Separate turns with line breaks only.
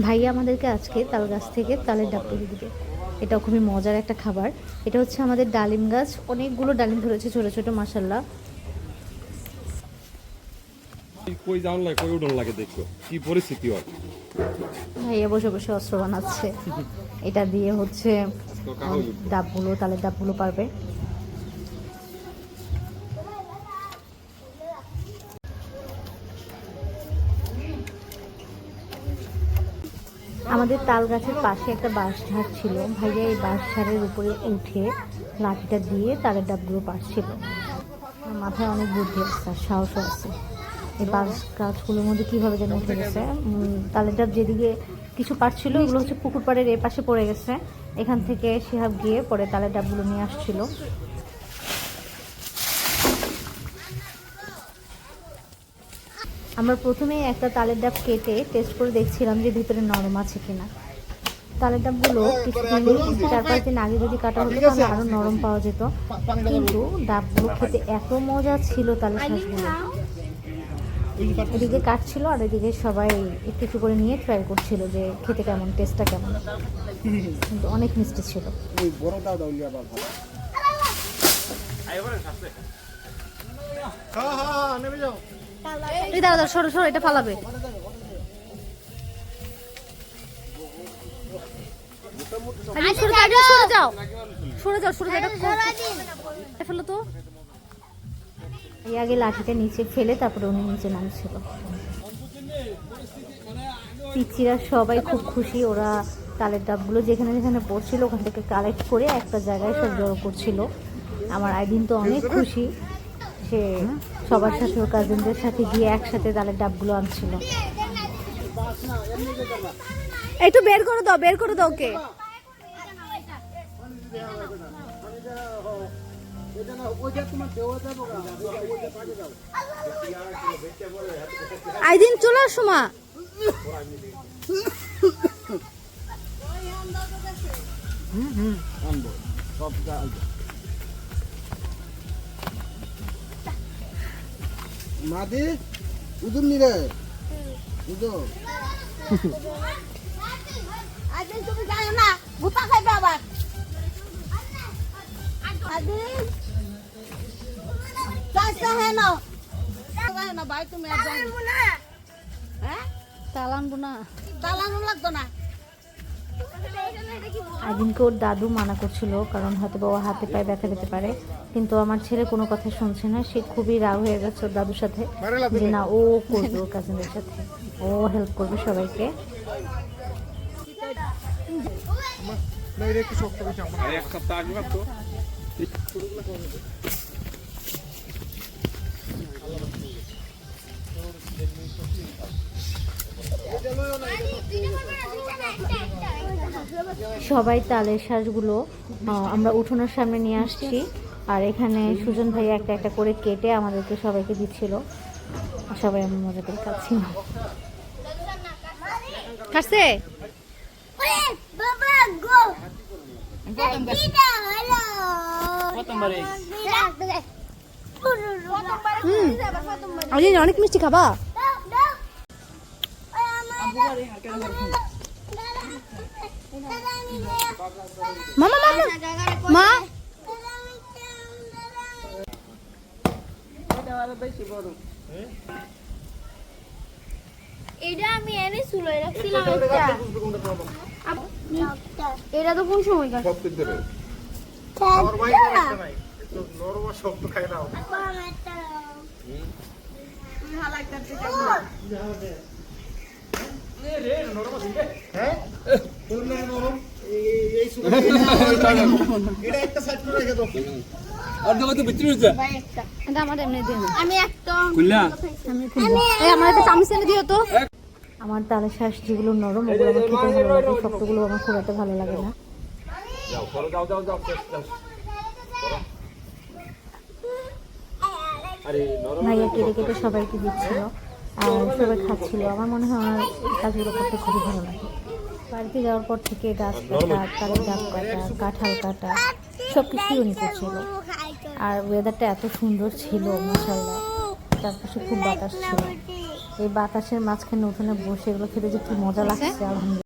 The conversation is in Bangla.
ভাইয়া আমাদেরকে আজকে তাল গাছ থেকে তালের ডাব পেড়ে দিবে। এটা খুবই মজার একটা খাবার। এটা হচ্ছে আমাদের ডালিম গাছ। অনেকগুলো ডালিম ধরেছে ছোটো ছোটো মাসাল্লাহ
কই যাওয়ার লাগে কই উঠন লাগে দেখো। কি পরিস্থিতি হয়
ভাইয়া বসে বসে অস্ত্র বানাচ্ছে। এটা দিয়ে হচ্ছে। ডাবগুলো তালের ডাবগুলো পারবে। আমাদের তাল গাছের পাশে একটা বাঁশ ঝাড় ছিল। ভাইয়া এই বাঁশ ঝাড়ের উপরে উঠে লাঠিটা দিয়ে তালের ডাবগুলো পারছিল আর মাথায় অনেক বুদ্ধি আছে সাহসও আছে। এই বাঁশ গাছগুলোর মধ্যে কীভাবে যেন উঠে গেছে। তালের ডাব যেদিকে কিছু পারছিল এগুলো হচ্ছে পুকুর পাড়ের এ পাশে পড়ে গেছে। এখান থেকে শিহাব গিয়ে পরে তালের ডাবগুলো নিয়ে আসছিল। আমরা প্রথমে একটা তালের ডাব কেটে টেস্ট করে দেখছিলাম যে ভিতরে নরম আছে কিনা। তালের ডাবগুলো কিছুদিন চার পাঁচ দিন আগে যদি কাটা হতো তাহলে আরও নরম পাওয়া যেত। কিন্তু ডাবগুলো খেতে এত মজা ছিল তালের শাঁসগুলো এদিকে কাটছিল আর এদিকে সবাই একটু একটু করে নিয়ে ট্রাই করছিল যে খেতে কেমন টেস্টটা কেমন। কিন্তু অনেক মিষ্টি ছিল।
হ্যাঁ হ্যাঁ হ্যাঁ নেমে যাও।
এই দাঁড়া দাঁড়া সরো সরো এটা ফালাবে। যাও, যাও এই আগে লাঠিটা নিচে ফেলে তারপরে উনি নিচে সবাই খুব খুশি ওরা তালের ডাবগুলো যেখানে যেখানে পড়ছিল ওখান থেকে কালেক্ট করে একটা জায়গায় সব জড়ো করছিল। আমার আইদিন তো অনেক খুশি। সে সবার সাথে ওর কাজিনদের সাথে গিয়ে একসাথে তালের ডাবগুলো আনছিল। একটু বের করে দাও বের করে দাও ওকে। আইদিন চলে আসো মা।
আনব সব মাদি উদুম নি রে উদুম।
আদিন তুমি জানো না ভূতা খাইবে আবার আদিন হ্যাঁ না হ্যাঁ ভাই তুমি আর জানো হ্যাঁ
তালানবো না
দালানো লাগতো না।
আইদিনকে ওর দাদু মানা করছিল, কারণ হয়তো বা ও হাতে পায়ে ব্যথা পেতে পারে। কিন্তু আমার ছেলে কোনো কথা শুনছে না, সে খুবই রাগ হয়ে গেছে ওর দাদুর সাথে যে না, ও করবে ওর কাজিনদের সাথে। ও হেল্প করবে সবাইকে।
এক সপ্তাহ
সবাই তালের শ্বাসগুলো আহ, আমরা উঠোনের সামনে নিয়ে আসছি। আর এখানে সুজন ভাই একটা একটা করে কেটে আমাদেরকে সবাইকে দিচ্ছিল। সবাই আমি মজা করে খাচ্ছি। অনেক মিষ্টি খাবা? মামা মামা। মা।
এটা আমি এনে চুলোয় রাখছিলাম এটা তো কোন সময়
একটু নরম নাও হ্যাঁ তোর না নরম এই- এই সুগার
আমার এমনি দিও
আমি একটা
কুল্লা
আমি খুলবো। এই আমার একটা চামচ দিও তো আমার তালের শ্বাস যেগুলো নরম ওগুলো আমার খেতে শক্তগুলো আমার খুব একটা ভালো লাগে না ভাইয়া কেটে কেটে সবাইকে দিচ্ছিল আর সবাই খাচ্ছিল আমার মনে হয় আমার কাজগুলো করতে খুবই ভালো লাগে বাড়িতে যাওয়ার পর থেকে গাছ কাটা তালের ডাব কাটা কাঁঠাল কাটা সব কিছুই উনি করছিল। আর ওয়েদারটা এত সুন্দর ছিল মশাল্লা চারপাশে খুব বাতাস ছিল। এই বাতাসের মাঝখানে উঠোনে বসে এগুলো খেতে যে কি মজা লাগছে আলহামদুলিল্লাহ।